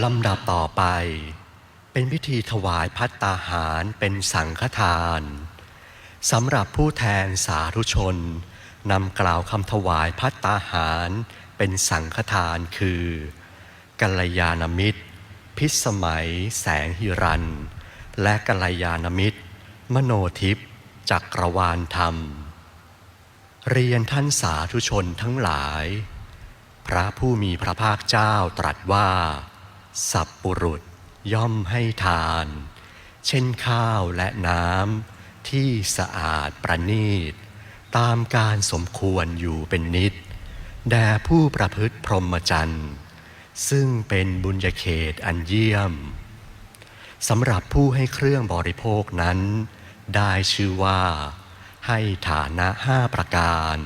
ลำดับต่อไป เป็นพิธีถวายพัตตาหารเป็นสังฆทานสำหรับผู้แทนสาธุชนนำกล่าวคำถวายพัตตาหารเป็นสังฆทานคือกัลยาณมิตร พิสมัย แสงหิรัน และกัลยาณมิตร มโนทิพย์จักรวาลธรรม เรียนท่านสาธุชนทั้งหลาย พระผู้มีพระภาคเจ้าตรัสว่า สัพปุรุษย่อมให้ทาน เช่นข้าวและน้ำที่สะอาดประณีต ตามการสมควรอยู่เป็นนิด แด่ผู้ประพฤติพรหมจรรย์ ซึ่งเป็นบุญญเขตอันเยี่ยมสำหรับผู้ให้เครื่องบริโภคนั้น ได้ชื่อว่า ให้ฐานะห้าประการ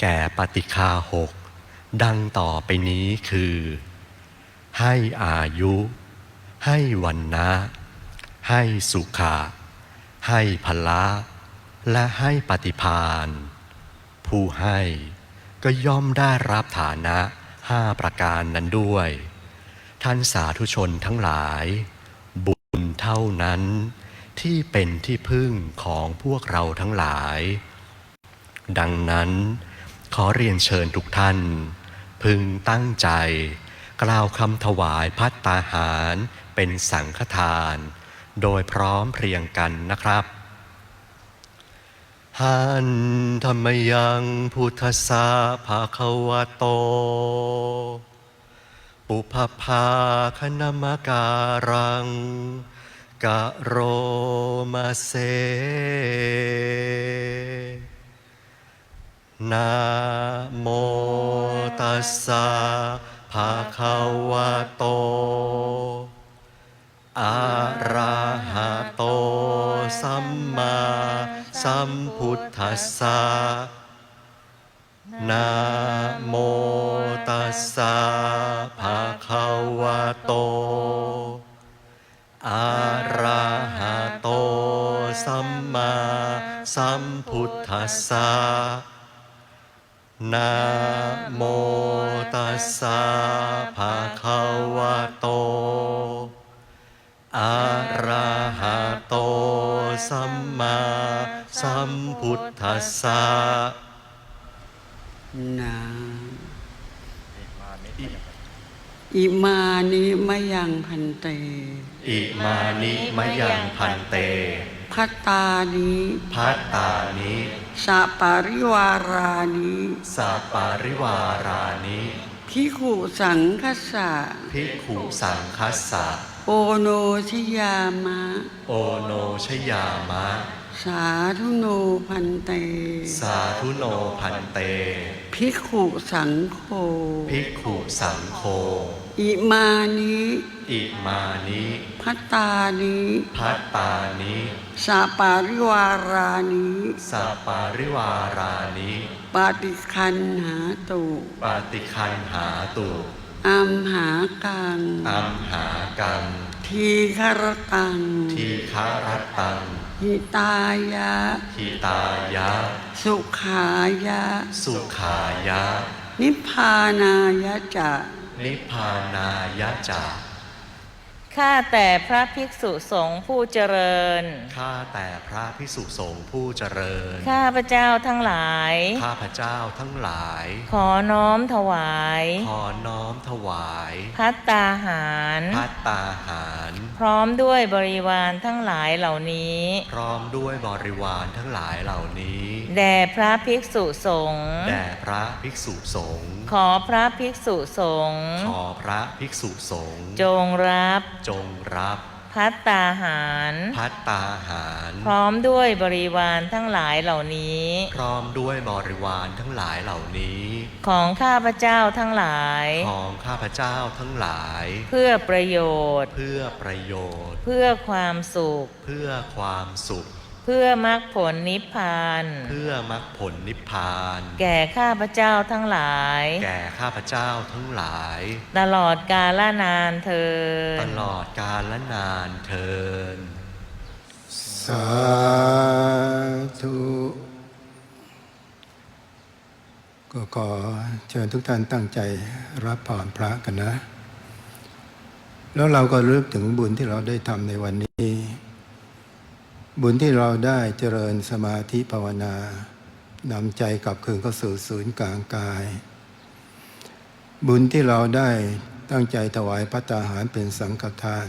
แก่ปฏิคาหก ดังต่อไปนี้คือ ให้อายุ ให้วันนะให้สุขะให้พละ และให้ปฏิพานผู้ให้ก็ย่อมได้รับฐานะห้าประการนั้นด้วย ท่านสาธุชนทั้งหลาย บุญเท่านั้นที่เป็นที่พึ่งของพวกเราทั้งหลาย ดังนั้น ขอเรียนเชิญทุกท่าน พึงตั้งใจ กล่าวคำถวายพัตตาหารเป็นสังฆทาน โดยพร้อมเพรียงกันนะครับหันธรรมยังพุทธสาภาควโต ปุพพาคณมการังกะโรมาเซนะโมตัสสะ ภะคะวะโต อะระหะโต สัมมาสัมพุทธัสสะ นะโมตัสสะภะคะวะโต อะระหะโต สัมมาสัมพุทธัสสะ นะโมตัสสะภะคะวะโต อะระหะโต สัมมาสัมพุทธัสสะนาอิมานิมะยังพันเต อิมานิมะยังพันเต พัตตานิพัตตานิสัปาริวารานิสัปปาริวารานิพิขุสังคสะภิกขุสังคัสสะโอโนชยามะ โอโนชยามะ สาธุโนพันเต สาธุโนพันเต พิกขุสังโฆภิกขุสังโฆ อิมานิอิมานิพัตตานิพัตตานิสัปาริวารานิสัปปาริวารานิปฏิคันหาตุปาติคันหาตุอัมหากังอัมหากังทีคารตัง ทีฆารัตตังหิตายะหิตายะ สุขายะ สุขายะ นิพพานายะจะ นิพพานายะจาข้าแต่พระภิกษุสงฆ์ผู้เจริญ ข้าแต่พระพิสุสงฆ์ผู้เจริญ ข้าพระเจ้าทั้งหลาย ข้าพเจ้าทั้งหลาย ขอน้อมถวาย ขอน้อมถวาย พัตตาหาร พัตตาหารพ ร้อมด้วยบริวารทั้งหลายเหล่านี้ พร้อมด้วยบริวารทั้งหลายเหล่านี้ แด่พระภิกษุสงฆ์แด่พระภิกษุสงฆ์ขอพระภิกษุสงฆ์ขอพระภิกษุสงฆ์จงรับ จงรับ พัตตาหาร พัตตาหาร พร้อมด้วยบริวารทั้งหลายเหล่านี้ พร้อมด้วยบริวารทั้งหลายเหล่านี้ ของข้าพระเจ้าทั้งหลาย ของข้าพเจ้าทั้งหลาย เพื่อประโยชน์ เพื่อประโยชน์ เพื่อความสุข เพื่อความสุข เพื่อมรรคผลนิพพาน เพื่อมรรคผลนิพพาน แก่ข้าพระเจ้าทั้งหลาย แก่ข้าพเจ้าทั้งหลาย ตลอดกาลนานเทินตลอดกาลและนานเทินสาธุก็ขอเชิญทุกท่านตั้งใจรับผ่อนพระกันนะ แล้วเราก็รึกถึงบุญที่เราได้ทำในวันนี้ บุญที่เราได้เจริญสมาธิภาวนานำใจกลับคืนเข้าสู่ศูนย์กลางกาย บุญที่เราได้ตั้งใจถวายพระตาหารเป็นสังฆทาน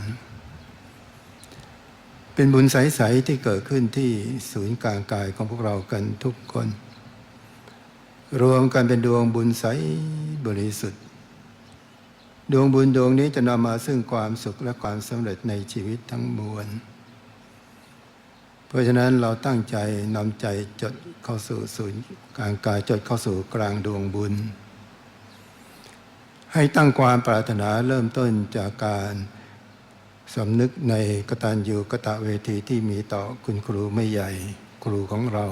เป็นบุญใส ๆ ที่เกิดขึ้นที่ศูนย์กลางกายของพวกเรากันทุกคน รวมกันเป็นดวงบุญใสบริสุทธิ์ ดวงบุญดวงนี้จะนำมาซึ่งความสุขและความสำเร็จในชีวิตทั้งมวล ราะฉะนั้นเราตั้งใจนำใจจดเข้าสู่ศูนย์กลางกายจดเข้าสู่กลางดวงบุญ ให้ตั้งความปรารถนาเริ่มต้นจากการสำนึกในกตัญญูกตเวทีที่มีต่อคุณครูไม่ใหญ่ครูของเรา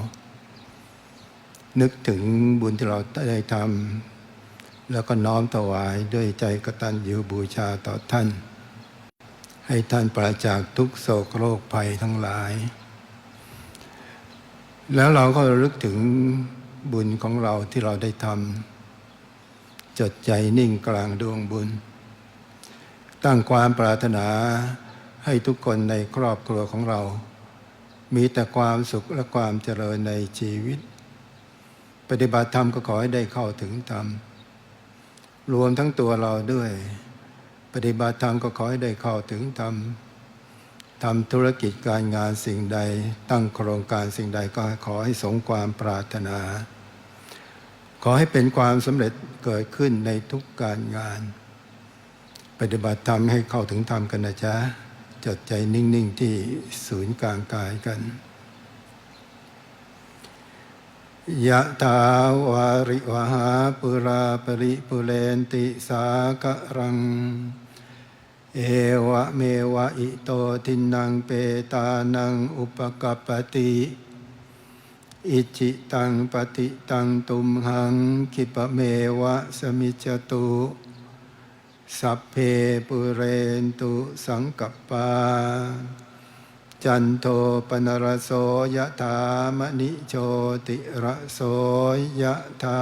นึกถึงบุญที่เราได้ทำแล้วก็น้อมถวายด้วยใจกตัญญูบูชาต่อท่าน ให้ท่านปราจากทุกโศกโรคภัยทั้งหลาย แล้วเราก็ระลึกถึงบุญของเราที่เราได้ทำจดใจนิ่งกลางดวงบุญ ตั้งความปรารถนาให้ทุกคนในครอบครัวของเรา มีแต่ความสุขและความเจริญในชีวิต ปฏิบัติธรรมก็ขอให้ได้เข้าถึงธรรม รวมทั้งตัวเราด้วย ปฏิบัติธรรมก็ขอให้ได้เข้าถึงธรรม ทำธุรกิจการงานสิ่งใด ตั้งโครงการสิ่งใดก็ขอให้สมความปรารถนา ขอให้เป็นความสำเร็จเกิดขึ้นในทุกการงาน ปฏิบัติธรรมให้เข้าถึงธรรมกันนะจ๊ะจดใจนิ่ง ๆ ที่ศูนย์กลางกายกันยะถาวาริวหาปุราปริปุเรนติสากะรัง เอวะเมวะอิโตทินังเปตานังอุปกปปติอิจิตังปฏิตังตุมหังคิปะเมวะสมิจตุสัพเพปุเรนตุสังกปปา จันโทปนรโสยะถามณิโชติระโสยะถา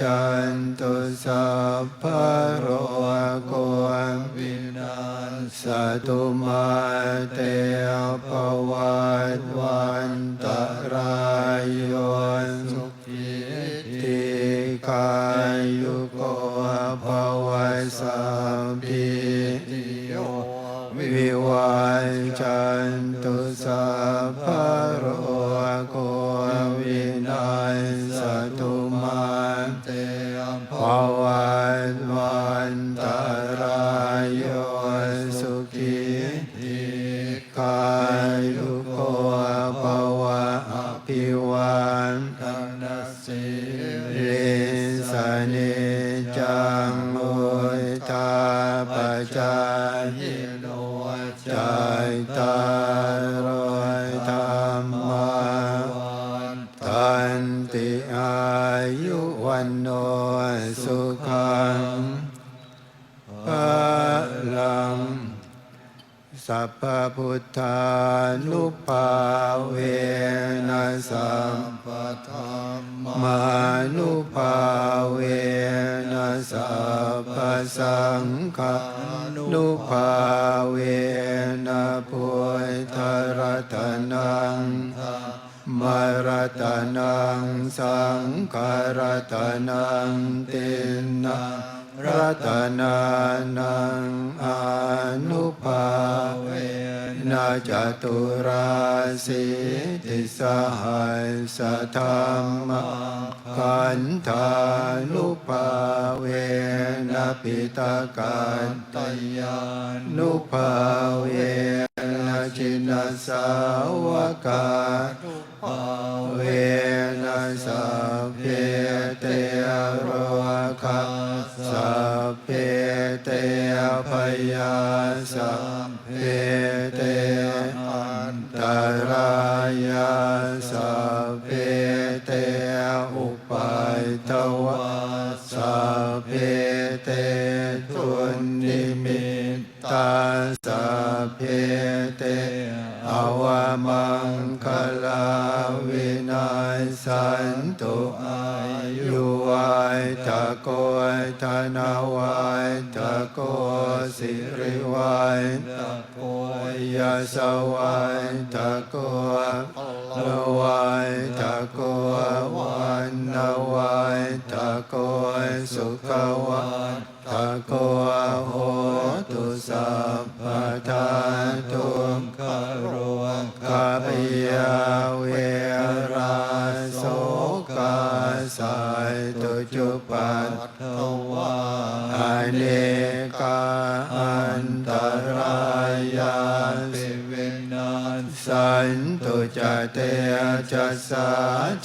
จันตุสัพพะโรโกวินาสตุมาเตภวัน ภ ยุวันโนสุขังพลังสัพพพุทธา งฆรัตนังตินะรัตนานังอนุภาเวนะจตุราสิติสหัสธรรมขันธานุภาเวนะปิตากันตยานุภาเวนะจินสาวกา เวนะสัพเพเตโรคาสัพเพเตพยาสัพ นตุอายุวัยตะโกยธนาวัยตะโกสิริวัยตะโกยาสวัยตะโกละวัยตะโกวันนาวัยตะโกสุขวัยตะโกโหตุสัพพท เนกาอันตรายาสิเวนัสสันตุจเตจัสสา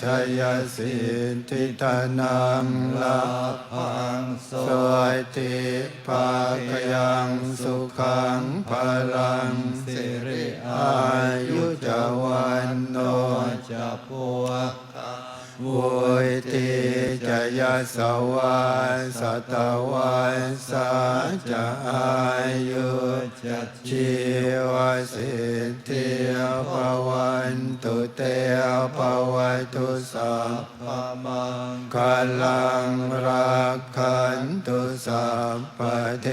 ชยสิทธิธนังลาพังโสติภาคยังสุขังพลังสิริอายุจวันโนจะปัววุติ จยสวาสตวาสาจะอายุจะชีวสิทธิภวันตุเตภวัตุสัพพมังคลังรักขันตุสัพพเท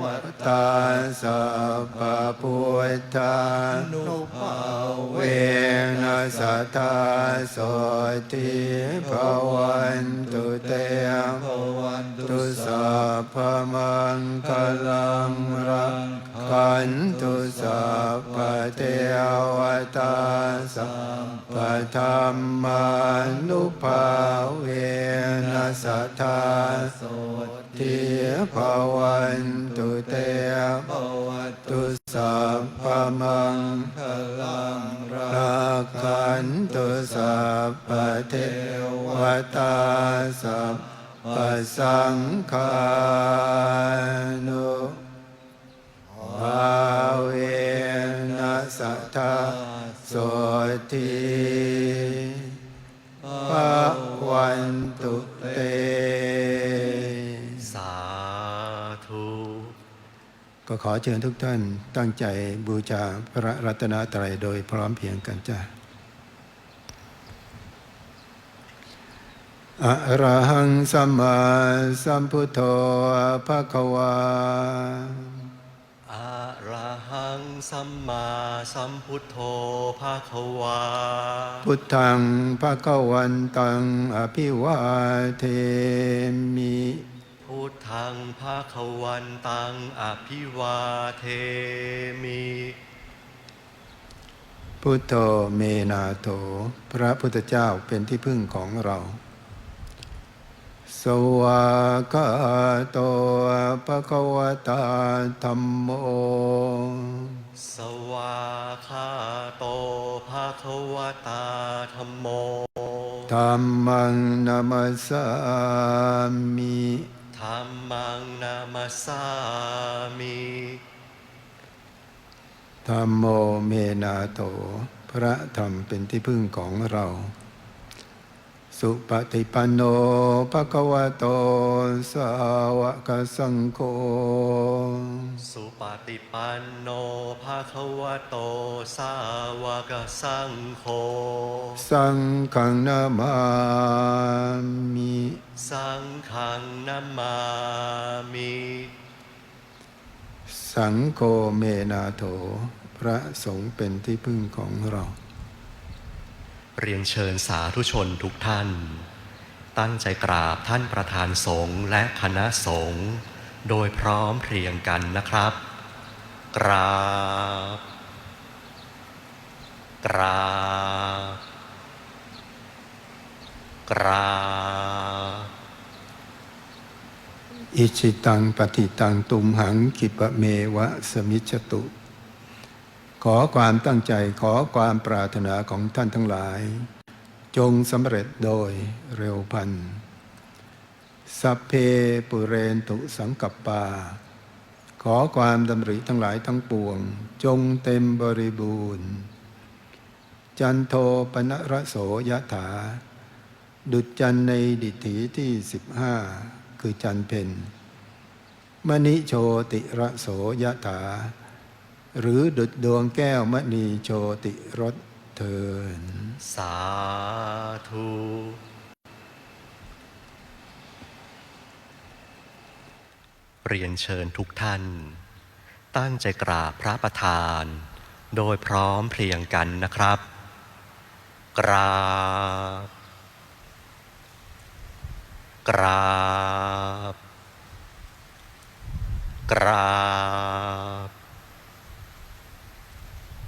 วตาสัพพพุทธานุภาเวนัสตาโสติภวันตุเตภวันตุสัพพมังคลังรักขันตุสัพพเทวตาสัพพธรรมานุภาเวนัสตาโสติภวันตุเตภ สัพพเทวตาสัพพสังฆานุภาเวนัสตาโสติภวันตุเต สาธุ ก็ขอเชิญทุกท่านตั้งใจบูชาพระรัตนตรัยโดยพร้อมเพรียงกันจ้า อะระหังสัมมาสัมพุทโธภะคะวาอะระหังสัมมาสัมพุทโธภาควา พุทธังภะคะวันตังอภิวาเทมิ พุทธังภาควันตังอภิวาเทมิพุทโธเมนาโถ พระพุทธเจ้าเป็นที่พึ่งของเราส วากาโตภะคะวตาธัมโม สวาคาโตภาควตาธรรมโมธัมมังนามัสสามิธรรมังนามาสามิธัมโมเมนาโถพระธรรมเป็นที่พึ่งของเรา สุปฏิปันโนภะคะวะโตสาวกสังโฆ สุปฏิปันโนภาควโตสาวกสังโฆ สังฆังนามามิ สังฆังนามามิ สังโฆเมนาโถ พระสงฆ์เป็นที่พึ่งของเรา เรียนเชิญสาธุชนทุกท่าน ตั้งใจกราบท่านประธานสงฆ์และคณะสงฆ์โดยพร้อมเพรียงกันนะครับ กราบ กราบ กราบ อิชิตังปฏิตังตุมหังกิปะเมวะสมิจฉตุ ขอความตั้งใจขอความปรารถนาของท่านทั้งหลาย จงสำเร็จโดยเร็วพันสัพเพปุเรนตุสังกัปปา ขอความดำริทั้งหลายทั้งปวง จงเต็มบริบูรณ์ จันโทปนระโสยถา ดุจจันในดิถีที่สิบห้าคือจันเพนมณิโชติระโสยถา หรือดุจดวงแก้วมณีโชติรสเทิน สาธุ เรียนเชิญทุกท่าน ตั้งใจกราบพระประธาน โดยพร้อมเพรียงกันนะครับ กราบ กราบ กรา